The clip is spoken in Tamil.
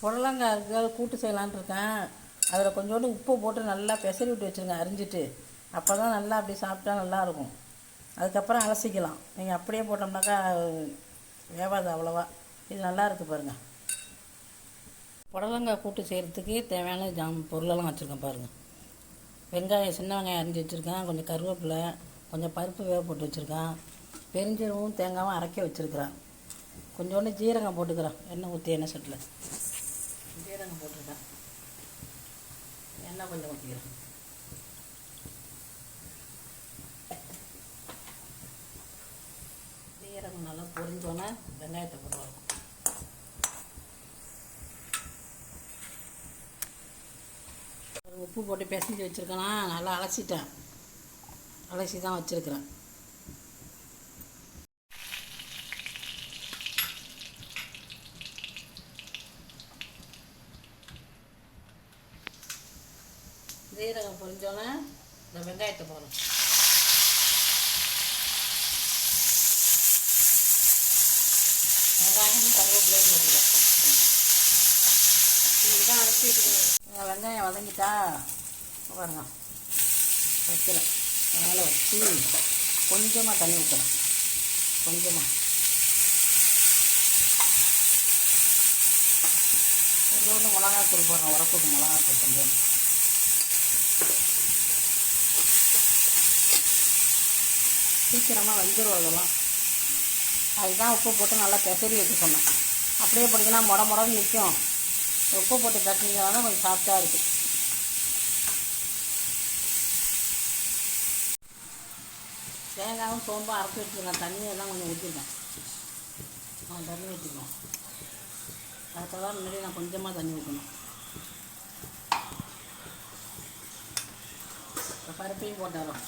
புடலங்காய் கூட்டு செய்யலான்னு இருக்கேன். அதில் கொஞ்சோண்டு உப்பு போட்டு நல்லா பெசரி விட்டு வச்சுருங்க அரிஞ்சிட்டு. அப்போ தான் நல்லா அப்படி சாப்பிட்டா நல்லாயிருக்கும் அதுக்கப்புறம் அலசிக்கலாம். நீங்கள் அப்படியே போட்டோம்னாக்கா வேவாது அவ்வளோவா. இது நல்லா இருக்குது பாருங்கள் புடலங்காய் கூட்டு செய்கிறதுக்கு தேவையான ஜாம் பொருளெல்லாம் வச்சுருக்கேன் பாருங்கள் வெங்காயம் சின்ன வெங்காயம் அரிஞ்சு வச்சுருக்கேன். கொஞ்சம் கருவேப்பிலை கொஞ்சம் பருப்பு வேக போட்டு வச்சுருக்கேன். பெருஞ்சீரகமும் தேங்காயும் அரைக்க வச்சுருக்கிறேன். கொஞ்சோண்டு ஜீரகம் போட்டுக்கிறேன். எண்ணெய் ஊற்றி எண்ணெய் சட்டில். சீரகம் போட்டிருக்கேன் எண்ணெய் கொஞ்சம் ஊற்றிக்கிறேன் சீரகம் நல்லா பொரிஞ்சோன்னே வெங்காயத்தை போடுவோம் உப்பு போட்டு பிசைஞ்சு வச்சுருக்கேன்னா நல்லா அலசிட்டேன். அலசி தான் வச்சுருக்கிறேன். சீரகம் பொரிஞ்சோன்னே இந்த வெங்காயத்தை போடணும். வெங்காயம் கருவேப்பிலையும் போட்டுருக்கேன் இதுதான் அரைச்சி வச்சுக்கணும் வெங்காயம் வதங்கிட்டா பாருங்க. வைக்கிறேன். அதனால் வச்சு கொஞ்சமாக தண்ணி ஊற்றுறேன் கொஞ்சமாக கொஞ்சோண்டு மிளகாத்தூள் போடுறேன் உரப்புக்கு மிளகாத்தூள் கொஞ்சம் சீக்கிரமாக வெந்துடும் அதெல்லாம். அதுதான் உப்பு போட்டு நல்லா பெசரி வைக்க சொன்னேன். அப்படியே போட்டிங்கன்னா முட முடன்னு நிற்கும் உப்பு போட்டு தட்டினீங்கன்னா கொஞ்சம் சாஃப்டாக இருக்குது தேங்காயும் சோம்பும் அரைச்சி வச்சுருக்கேன். தண்ணியெல்லாம் கொஞ்சம் ஊற்றிருக்கேன் ஆ தண்ணி ஊற்றிக்கணும் அதுக்கு முன்னாடி நான் கொஞ்சமாக தண்ணி ஊற்றணும் இப்போ பருப்பையும் போட்டுறோம்